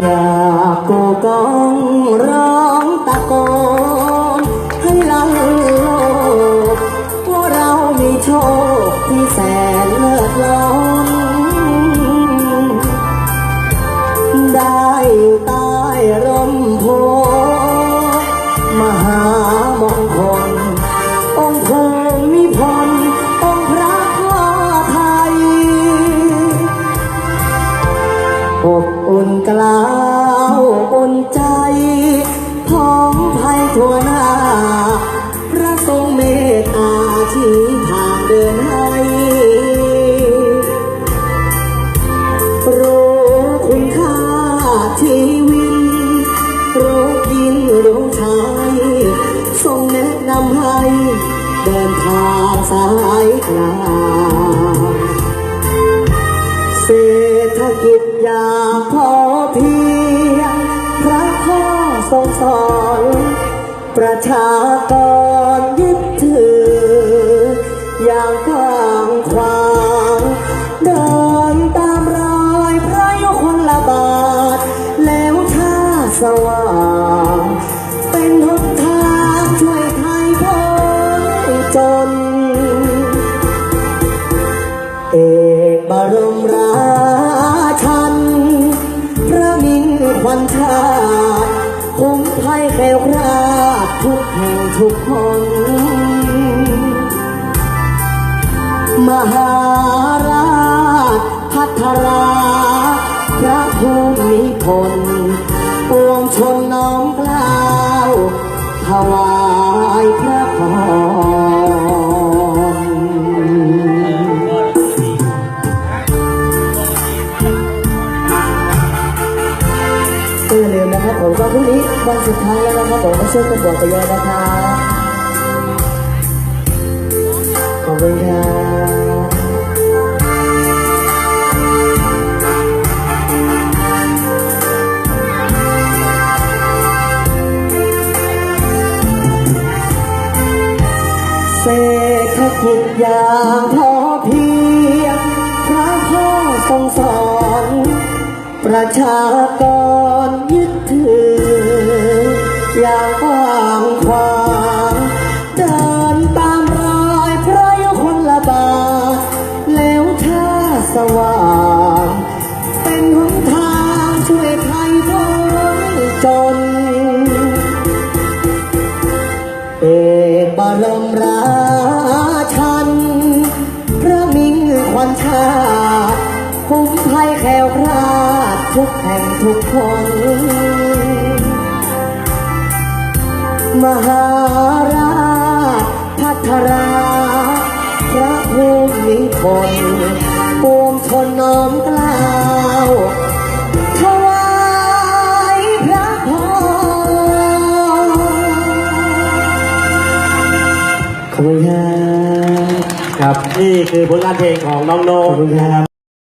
อยากโกกองร้องตะโกนให้ลังโลกว่าเรามีโชคที่แสนเลิศล้นได้อยู่ใต้ร่มโพมหามงคล อุ่นกล้าวอุ่นใจพร้อมภัยทั่วหน้า พระทรงเมตตาที่ทางเดินให้รู้คุณค่าชีวิตรู้กินรู้ใช้ทรงแนะนำให้ เดินทางสายกลางเศรษฐกิจยา อทรงสอน ประชากรยึดถือ อย่างกว้างขวางเดินตามรอยพระยุคลบาท แล้วชาสว่าง เป็นหนทางช่วยไทยพ้นจน เอกบรมร ทุกคน มหาราชพัทราพระภูมิพลปวงชนน้อมกล้าวถวายพระพร พรุ่งนี้วันสุดท้ายแล้วนะครับผมมาช่วยกันบวชไปเยอะนะครับขอบคุณครับเศรษฐกิจอย่างพอเพียงพระพ่อทรงสอน ประชากรย ว่างเป็นหนทางช่วยไทยพ้นจน เอกบรมราชัน พระมิงขวัญชาคุ้มภัยแคล้วคลาดทุกแห่งทุกคน มหาราชพัทราพระภูมิพล ปวงชนน้อมกล้าวถวายพระพรขอบคุณครับ ครับ นี่คือผลงานเพลงของน้องโนขอบคุณครับ